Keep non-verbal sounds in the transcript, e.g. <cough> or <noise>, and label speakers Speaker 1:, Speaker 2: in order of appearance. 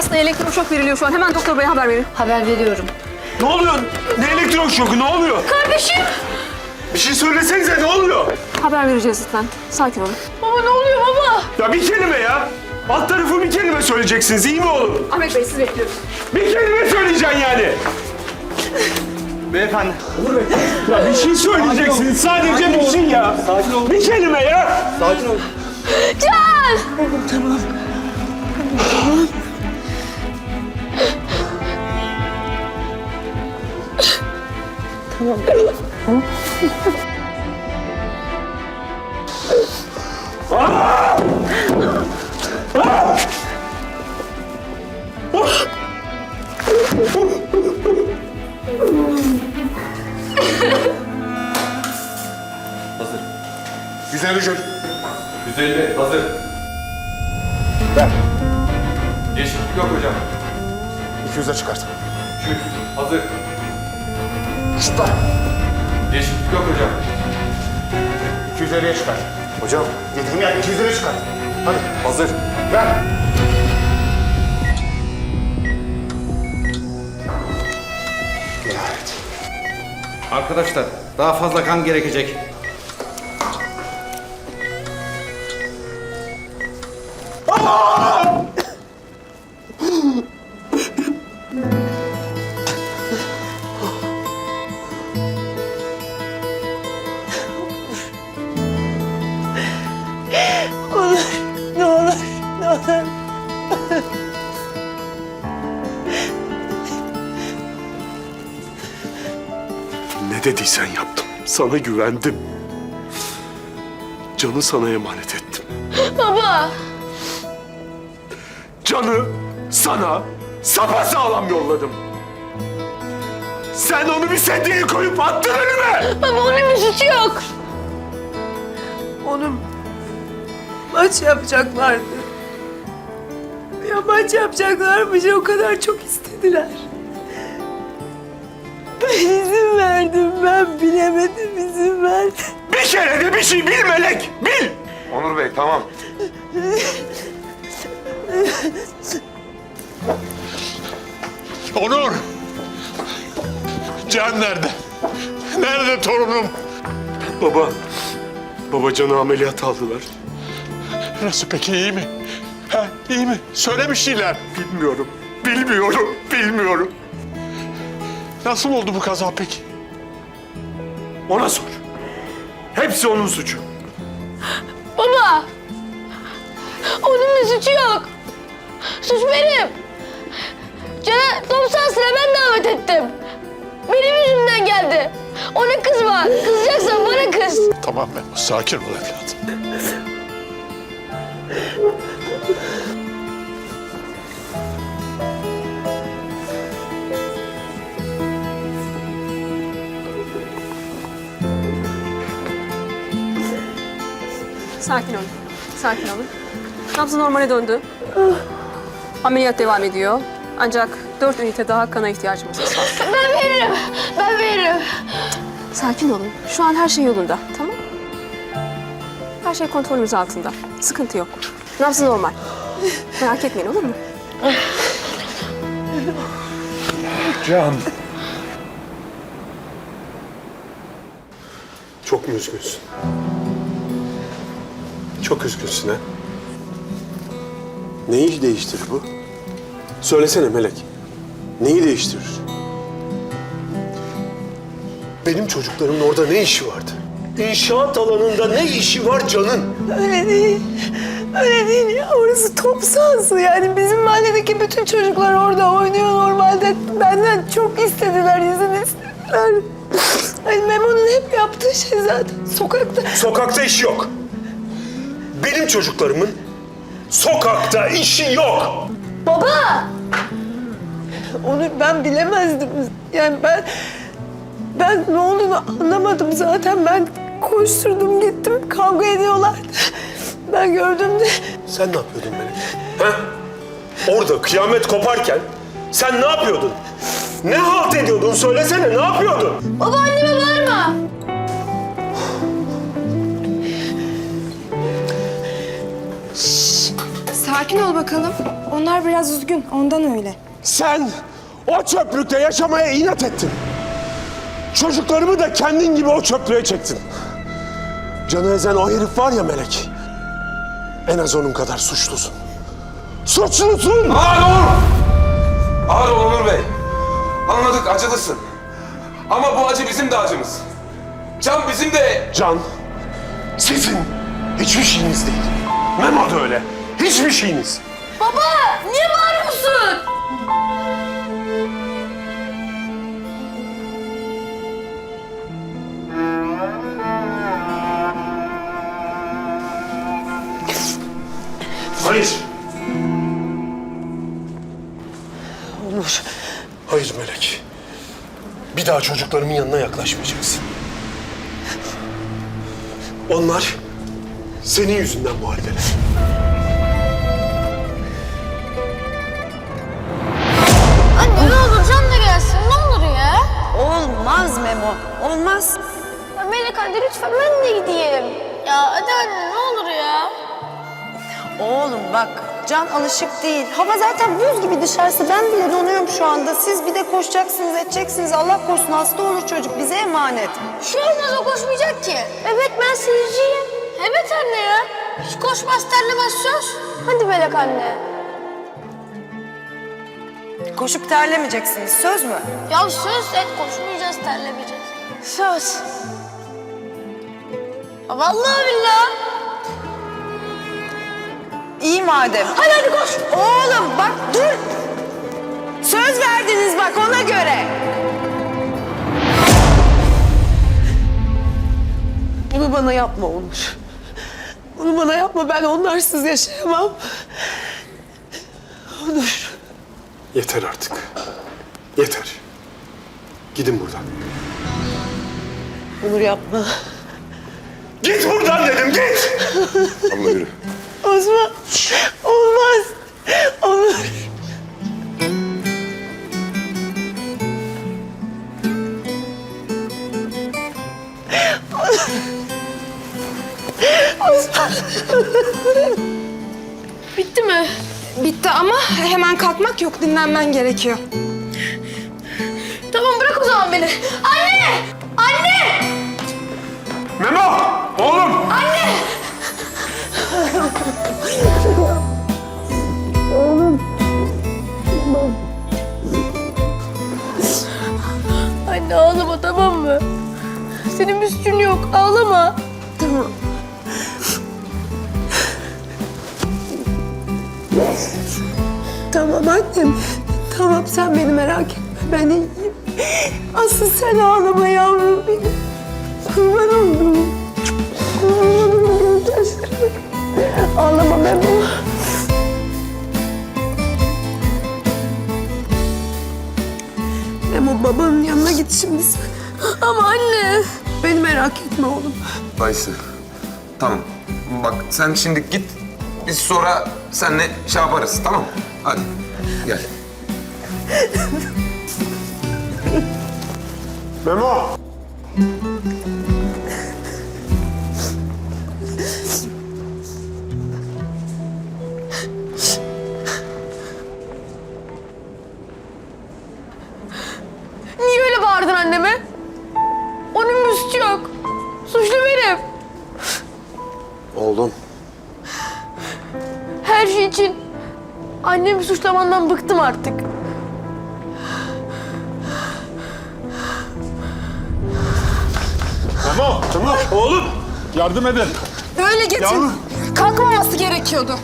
Speaker 1: Hastaya elektroşok veriliyor şu an. Hemen doktor beye haber verin.
Speaker 2: Haber veriyorum.
Speaker 3: Ne oluyor? Ne elektron şoku ne oluyor?
Speaker 1: Kardeşim!
Speaker 3: Bir şey söylesenize ne oluyor?
Speaker 1: Haber vereceğiz lütfen. Sakin olun.
Speaker 2: Baba ne oluyor baba?
Speaker 3: Ya bir kelime ya. Alt tarafı bir kelime söyleyeceksiniz iyi mi oğlum?
Speaker 1: Ahmet Bey sizi bekliyoruz.
Speaker 3: Bir kelime söyleyeceksin yani.
Speaker 4: Beyefendi.
Speaker 3: Ya bir şey söyleyeceksiniz sadece bir şey ya.
Speaker 4: Sakin olun.
Speaker 3: Bir kelime ya.
Speaker 4: Sakin olun. Hazır.
Speaker 3: 150 jül.
Speaker 4: 150 hazır.
Speaker 3: Ver.
Speaker 4: Yeşillik yok hocam.
Speaker 3: 200'e çıkart.
Speaker 4: 200 hazır.
Speaker 3: Şutla.
Speaker 4: Yeşillik yok hocam.
Speaker 3: 250'ye çıkart. Hocam dediğim yer 250'ye çıkart. Hadi.
Speaker 4: Hazır.
Speaker 3: Ver.
Speaker 5: Arkadaşlar daha fazla kan gerekecek.
Speaker 6: Ne
Speaker 3: dediysen yaptım. Sana güvendim. Canı sana emanet ettim.
Speaker 2: Baba.
Speaker 3: Canı sana sapasağlam yolladım. Sen onu bir sedyeye koyup attın önüme.
Speaker 2: Baba onun bir suçu yok.
Speaker 6: Onun maç yapacaklardı. Ya maç yapacaklarmış, o kadar çok istediler. Ben bilemedim izin verdim.
Speaker 3: Bir kere de bir şey bil Melek, bil.
Speaker 4: Onur Bey tamam.
Speaker 7: Onur! Can nerede? Nerede torunum?
Speaker 3: Baba, baba canı ameliyat aldılar.
Speaker 7: Nasıl peki iyi mi? Ha, iyi mi? Söylemiştiler.
Speaker 3: Bilmiyorum, bilmiyorum, bilmiyorum.
Speaker 7: Nasıl oldu bu kaza peki?
Speaker 3: Ona sor. Hepsi onun suçu.
Speaker 2: Baba. Onun bir suçu yok. Suç benim. Can'a top sahasına ben davet ettim. Benim yüzümden geldi. Ona kızma. Kızacaksan bana kız.
Speaker 7: Tamam Memo, sakin ol evladım.
Speaker 1: Sakin olun. Sakin olun. Nabzı normale döndü. Ameliyat devam ediyor. Ancak dört ünite daha kana ihtiyacımız var.
Speaker 2: Ben veririm. Ben veririm.
Speaker 1: Sakin olun. Şu an her şey yolunda. Tamam Her şey kontrolümüz altında. Sıkıntı yok. Nabzı normal. Merak etmeyin olur mu?
Speaker 7: Can.
Speaker 3: Çok mu üzgünsün? Çok üzgünsün ha? Neyi değiştirir bu? Söylesene Melek. Neyi değiştirir? Benim çocuklarımın orada ne işi vardı? İnşaat alanında ne işi var canın?
Speaker 6: Öyle değil, öyle değil ya. Orası top sahası yani. Bizim mahalledeki bütün çocuklar orada oynuyor normalde. Benden çok istediler, izin istediler. Hani Memo'nun hep yaptığı şey zaten sokakta.
Speaker 3: Sokakta iş yok. Çocuklarımın sokakta işi yok.
Speaker 2: Baba.
Speaker 6: Onu ben bilemezdim. Yani ben ben ne olduğunu anlamadım zaten. Ben koşturdum gittim kavga ediyorlardı. Ben gördüm de
Speaker 3: Sen ne yapıyordun Melek? Ha? Orada kıyamet koparken sen ne yapıyordun? Ne halt ediyordun? Söylesene ne yapıyordun?
Speaker 2: Baba anneme bağırma.
Speaker 8: Sakin ol bakalım. Onlar biraz üzgün, ondan öyle.
Speaker 3: Sen o çöplükte yaşamaya inat ettin. Çocuklarımı da kendin gibi o çöplüğe çektin. Canı ezen o herif var ya Melek. En az onun kadar suçlusun. Suçlusun!
Speaker 4: Ağır ol! Ağır ol Onur Bey. Anladık acılısın. Ama bu acı bizim de acımız. Can bizim de...
Speaker 3: Can, sizin hiçbir şeyiniz değil. Memo da öyle. Hiçbir şeyiniz.
Speaker 2: Baba niye bağırıyorsun?
Speaker 3: Hayır. Onur. Hayır Melek. Bir daha çocuklarımın yanına yaklaşmayacaksın. Onlar senin yüzünden bu haldeler.
Speaker 6: Olmaz Memo, olmaz.
Speaker 2: ya Melek anne lütfen ben de gideyim. Ya hadi anne ne olur ya.
Speaker 6: Oğlum bak, Can alışık değil. Hava zaten buz gibi dışarısı. Ben bile donuyorum şu anda. Siz bir de koşacaksınız, edeceksiniz. Allah korusun hasta olur çocuk. Bize emanet.
Speaker 2: Bir şey olmaz o koşmayacak ki. Evet ben seyirciyim. Evet anne ya. Hiç koşmaz terlemez söz. Hadi Melek anne.
Speaker 6: Koşup terlemeyeceksiniz. Söz mü?
Speaker 2: Ya söz et koşmayacağız terlemeyeceğiz. Söz. Ya vallahi billahi.
Speaker 6: İyi madem.
Speaker 2: Hadi hadi koş.
Speaker 6: Oğlum bak dur. Söz verdiniz bak ona göre.
Speaker 9: Bunu bana yapma Onur. Bunu bana yapma. Ben onlarsız yaşayamam. Onur.
Speaker 3: Yeter artık. Yeter. Gidin buradan.
Speaker 9: Onur yapma.
Speaker 3: Git buradan dedim git! Abla yürü.
Speaker 9: Osman. Olmaz. Onur.
Speaker 2: Bitti mi?
Speaker 8: Bitti ama hemen kalkmak yok, dinlenmen gerekiyor.
Speaker 2: Tamam bırak o zaman beni. Anne! Anne!
Speaker 3: Memo! Oğlum!
Speaker 2: Anne ağlama tamam mı? Senin bir suçun yok ağlama.
Speaker 9: Tamam annem. Tamam sen beni merak etme. Ben iyiyim. Asıl sen ağlama yavrum benim. Kurban oldum. Kurban oldum gözyaşlarına. Ağlama Memo. Memo babanın yanına git şimdi sen.
Speaker 2: Ama anne.
Speaker 9: Beni merak etme oğlum.
Speaker 4: Dayısı. Tamam. Bak sen şimdi git. Biz sonra seninle şey yaparız tamam Hadi gel. <laughs>
Speaker 3: Memo!
Speaker 2: Niye öyle bağırdın anneme? Onun bir suçu yok. Suçlu benim.
Speaker 3: Oğlum.
Speaker 2: Her şey için annemi suçlamandan bıktım artık.
Speaker 7: Memo, Memo, oğlum. Yardım edin.
Speaker 8: Böyle getir.
Speaker 7: Yavrum.
Speaker 8: Kalkmaması gerekiyordu.